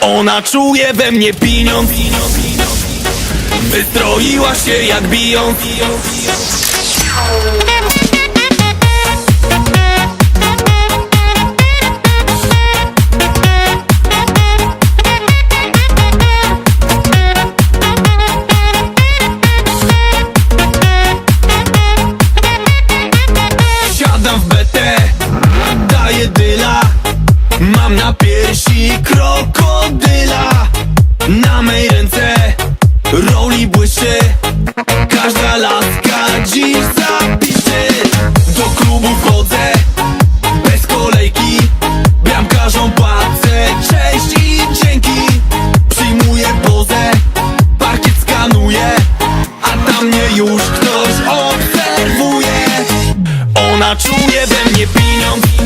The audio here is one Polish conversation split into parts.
Ona czuje we mnie pieniądz. Wystroiła się jak bijąc. Siadam w BT, daję dyla. Mam na piersi krokodyla Ona czuje we mnie pieniądz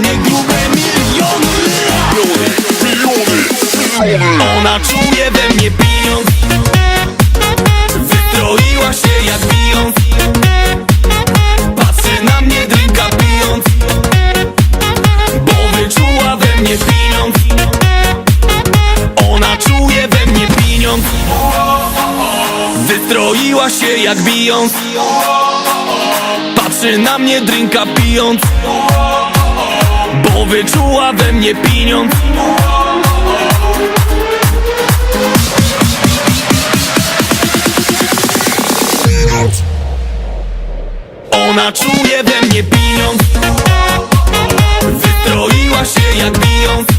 mnie grube miliony. Ona czuje we mnie pieniądz. Wystroiła się jak bijąc Patrzy na mnie drinka pijąc. Bo wyczuła we mnie pieniądz. Ona czuje we mnie pieniądz. Wystroiła się jak bijąc Patrzy na mnie drinka pijąc Bo wyczuła we mnie pieniądz. Ona czuje we mnie pieniądz. Wystroiła się jak bijąc